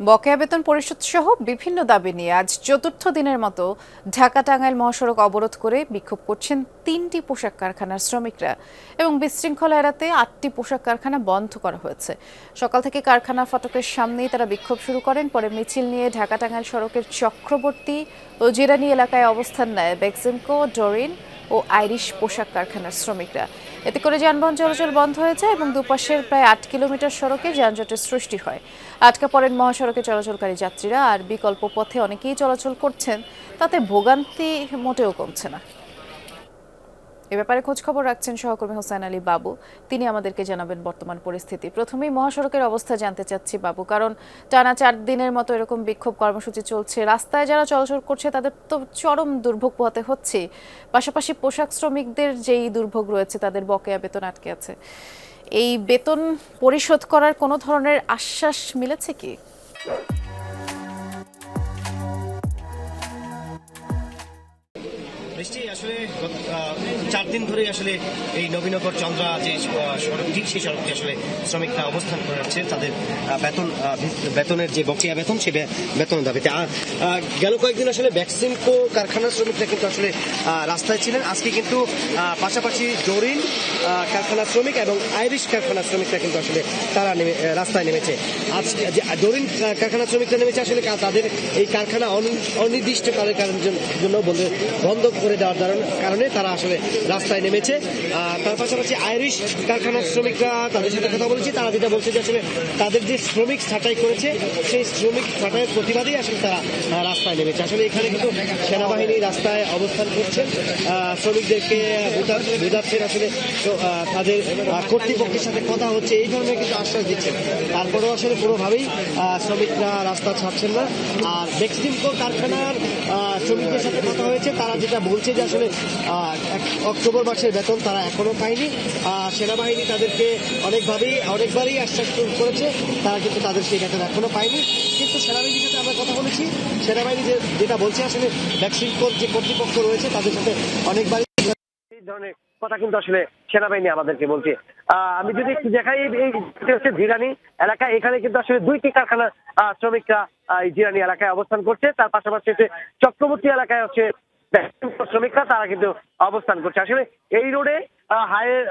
বকেয়া বেতন পরিশোধ সহ বিভিন্ন দাবি নিয়ে আজ চতুর্থ দিনের মতো ঢাকা টাঙ্গাইল মহাসড়ক অবরোধ করে বিক্ষোভ করছেন তিনটি পোশাক কারখানার শ্রমিকরা এবং বিশৃঙ্খলা এড়াতে আটটি পোশাক কারখানা বন্ধ করা হয়েছে। সকাল থেকে কারখানা ফটকের সামনেই তারা বিক্ষোভ শুরু করেন, পরে মিছিল নিয়ে ঢাকা টাঙ্গাইল সড়কের চক্রবর্তী ও জিরানি এলাকায় অবস্থান নেয় বেক্সিমকো ডোরিন ও আইরিশ পোশাক কারখানার শ্রমিকরা। এতে করে যানবাহন চলাচল বন্ধ হয়ে যায় এবং দুপাশের প্রায় আট কিলোমিটার সড়কে যানজটের সৃষ্টি হয়। আটকা পড়েন মহাসড়কে চলাচলকারী যাত্রীরা, আর বিকল্প পথে অনেকেই চলাচল করছেন, তাতে ভোগান্তি মোটেও কমছে না। এ ব্যাপারে খোঁজ খবর রাখছেন সহকর্মী হোসেন আলী বাবু। তিনি আমাদেরকে জানাবেন বর্তমান পরিস্থিতি। প্রথমেই মহাসড়কের অবস্থা জানতে চাচ্ছি বাবু, কারণ টানা চার দিনের মতো এরকম বিক্ষোভ কর্মসূচি চলছে। রাস্তায় যারা চলাচল করছে, তাদের তো চরম দুর্ভোগ পোহাতে হচ্ছে। পাশাপাশি পোশাক শ্রমিকদের যেই দুর্ভোগ রয়েছে, তাদের বকেয়া বেতন আটকে আছে। এই বেতন পরিশোধ করার কোনো ধরনের আশ্বাস মিলেছে কি? বৃষ্টি আসলে চার দিন ধরে আসলে এই নবীনগর চন্দ্রা যে সড়কটি সেই সড়কটি আসলে শ্রমিকরা অবস্থান করে আছে তাদের বেতন বেতনের যে বকেয়া বেতন সে বেতনের দাবিতে। আর গেল কয়েকদিন আসলে ভ্যাকসিনকো কারখানার শ্রমিকরা কিন্তু আসলে রাস্তায় ছিলেন। আজকে কিন্তু পাশাপাশি জরিন আহ, কারখানার শ্রমিক এবং আইরিশ কারখানার শ্রমিকরা কিন্তু আসলে তারা নেমে রাস্তায় নেমেছে। আজকে জরিন আহ, কারখানার শ্রমিকরা নেমেছে আসলে তাদের এই কারখানা অনি- অনির্দিষ্টকালের কারণ জন্য বন্ধ বন্ধ করে দেওয়ার কারণে তারা আসলে রাস্তায় নেমেছে। তার পাশাপাশি আইরিশ কারখানার শ্রমিকরা তাদের সাথে কথা বলেছি। তারা যেটা বলছে যে আসলে তাদের যে শ্রমিক ছাঁটাই করেছে, সেই শ্রমিক ছাঁটাইয়ের প্রতিবাদেই আসলে তারা রাস্তায় নেমেছে। আসলে এখানে কিন্তু সেনাবাহিনী রাস্তায় অবস্থান করছেন শ্রমিকদেরকে বোঝা- বোঝাচ্ছেন আসলে তাদের কর্তৃপক্ষের সাথে কথা হচ্ছে। এই ধরনের কিন্তু আশ্বাস দিচ্ছেন। তারপরেও আসলে কোনোভাবেই শ্রমিকরা রাস্তা ছাড়ছেন না। আর বেক্সিমকো কারখানার শ্রমিকদের সাথে কথা হয়েছে। তারা যেটা বলছে যে আসলে অক্টোবর মাসের বেতন তারা এখনও পায়নি। সেনাবাহিনী তাদেরকে অনেকভাবেই, অনেকবারই আশ্বাস করেছে। তারা কিন্তু তাদের সেই বেতন এখনও পায়নি। কিন্তু সেনাবাহিনীর সাথে আমরা কথা বলেছি। সেনাবাহিনী যেটা বলছে আসলে ভ্যাকসিনকোর যে কর্তৃপক্ষ রয়েছে, তাদের সাথে অনেকবারই ধরনের কথা কিন্তু আসলে সেনাবাহিনী আমাদেরকে বলছে। আমি যদি একটু দেখাই, এই হচ্ছে জিরানি এলাকা, এখানে কিন্তু আসলে দুইটি কারখানা শ্রমিকরা এই জিরানি এলাকায় অবস্থান করছে। তার পাশাপাশি হচ্ছে চক্রবর্তী এলাকায় হচ্ছে শ্রমিকরা তারা কিন্তু অবস্থান করছে। আসলে এই রোডে হায়ের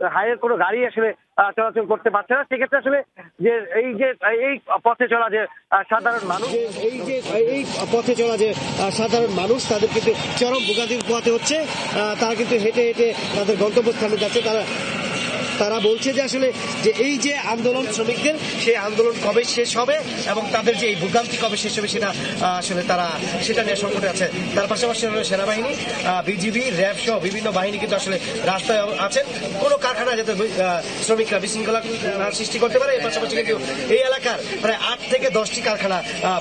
হায়ের কোনো গাড়ি আসলে চলাচল করতে পারছে না। সেক্ষেত্রে আসলে যে এই যে, এই পথে চলা যে সাধারণ মানুষ এই যে, এই পথে চলা যে সাধারণ মানুষ, তাদের কিন্তু চরম ভোগান্তি পোহাতে হচ্ছে। তারা কিন্তু হেঁটে হেঁটে তাদের গন্তব্যস্থানে যাচ্ছে। তারা তারা বলছে যে আসলে যে এই যে আন্দোলন শ্রমিকদের, সেই আন্দোলন কবে শেষ হবে এবং তাদের যে এই ভোগান্তি কবে শেষ হবে সেটা আসলে তারা, সেটা নিয়ে সংকটে আছে। তার পাশাপাশি সেনাবাহিনী বিজিবি, র্যাব সহ বিভিন্ন বাহিনী কিন্তু আসলে রাস্তায় আছেন। কোনো কারখানা যাতে শ্রমিকরা বিশৃঙ্খলা সৃষ্টি করতে পারে, এর পাশাপাশি কিন্তু এই এলাকার প্রায় আট থেকে দশটি কারখানা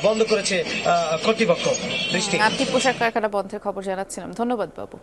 বন্ধ করেছে কর্তৃপক্ষ। দৃষ্টি আপনি পোশাক কারখানা বন্ধের খবর জানাচ্ছিলাম। ধন্যবাদ বাবু।